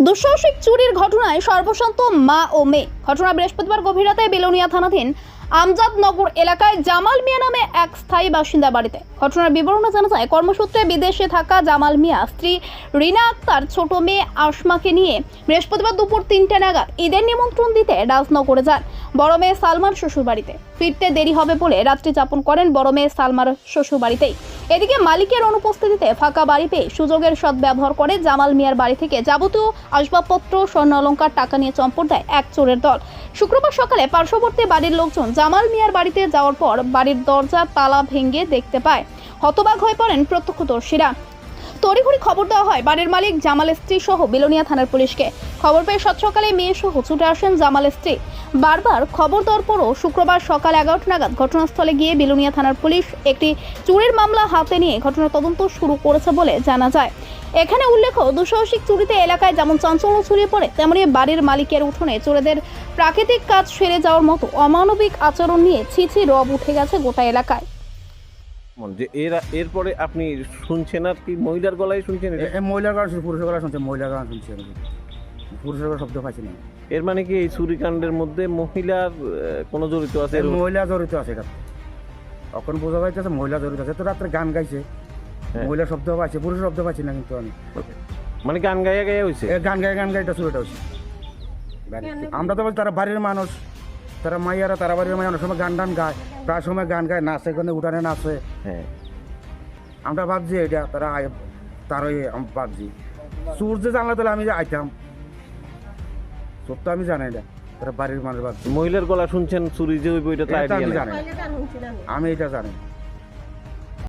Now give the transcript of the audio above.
দুঃসাহসিক চুরির ঘটনায় সর্বশান্ত মা ও মেয়ে। ঘটনা বৃহস্পতিবার গভীর রাতে বেলোনিয়া থানাধীন আমজাদনগর এলাকায় জামাল মিয়া নামে এক স্থায়ী বাসিন্দা বাড়িতে। ঘটনার বিবরণে জানা যায়, কর্মসূত্রে বিদেশে থাকা জামাল মিয়া, স্ত্রী রিনা আক্তার, ছোট মেয়ে আশমাকে নিয়ে বৃহস্পতিবার দুপুর তিনটে নাগাদ ঈদের নিমন্ত্রণ দিতে রাজনগরে যান বড় মেয়ে সালমার শ্বশুর বাড়িতে। ফিরতে দেরি হবে বলে রাত্রি যাপন করেন বড় মেয়ে সালমার শ্বশুর বাড়িতেই। এদিকে মালিকের অনুপস্থিতিতে ফাঁকা বাড়ি পেয়ে সুযোগের সদ্ব্যবহার করে জামাল মিয়ার বাড়ি থেকে যাবতীয় আসবাবপত্র স্বর্ণ অলঙ্কার টাকা নিয়ে চম্পট দেয় এক চোরের দল। শুক্রবার সকালে পার্শ্ববর্তী বাড়ির লোকজন জামাল মিয়ার বাড়িতে যাওয়ার পর বাড়ির দরজা, তালা ভেঙে দেখতে পায়। হতবাক হয়ে পড়েন প্রত্যক্ষদর্শীরা। তড়িঘড়ি খবর দেওয়া হয়, বাড়ির মালিক জামালের স্ত্রী সহ বেলোনিয়া থানার পুলিশকে। খবর পেয়ে সাত সকালে মেয়ে সহ ছুটে আসেন জামাল স্ত্রী। বারবার খবর দেওয়ার পরও শুক্রবার সকাল এগারোটা নাগাদ ঘটনাস্থলে গিয়ে বেলোনিয়া থানার পুলিশ একটি চুরির মামলা হাতে নিয়ে ঘটনার তদন্ত শুরু করেছে বলে জানা যায়। এখানে উল্লেখ্য দুঃসাহসিক চুরিতে এলাকায় যেমন চাঞ্চল্য ছড়িয়ে পড়ে তেমনি বাড়ির মালিকের উঠোনে চোরেদের প্রাকৃতিক কাজ সেরে যাওয়ার মতো অমানবিক আচরণ নিয়ে ছিছি রব উঠে গেছে গোটা এলাকায়। যে এর এরপরে আপনি শুনছেন আর কি মহিলার গলায় শুনছেন মহিলার গান শুনছি পুরুষের গান শুনছে মহিলার গান শুনছি আমি। পুরুষের গান শব্দ পাইছি না। এর মানে কি এই চুরিকাণ্ডের মধ্যে মহিলার কোনো জড়িত আছে মহিলা জড়িত আছে এটা এখন বোঝা যাইতেছে মহিলা জড়িত আছে তো রাত্রে গান গাইছে। মহিলা শব্দ পাইছে পুরুষ শব্দ পাইছি না কিন্তু আমি। মানে গান গাইয়া গাইয়া হয়েছে গান গায়ে গান গায়ে এটা শুরুটা হচ্ছে আমরা তো বলছি তারা বাড়ির মানুষ তারা মাইয়ারা তারা বাড়ির মাইয়া অনেক সময় গান টান গায় প্রায় সময় গান গায় নাচে এখানে উঠানে নাচে। হ্যাঁ। আমরা ভাবছি এটা তারা তারই আমি ভাবছি। সূর্য জানলে তাহলে আমি যে আইতাম। তো আমি জানি এটা তারা বাড়ির মানুষ ভাবছি। মহিলার গলা শুনছেন চুরি যে তো আমি জানি। আমি। এটা জানি। না।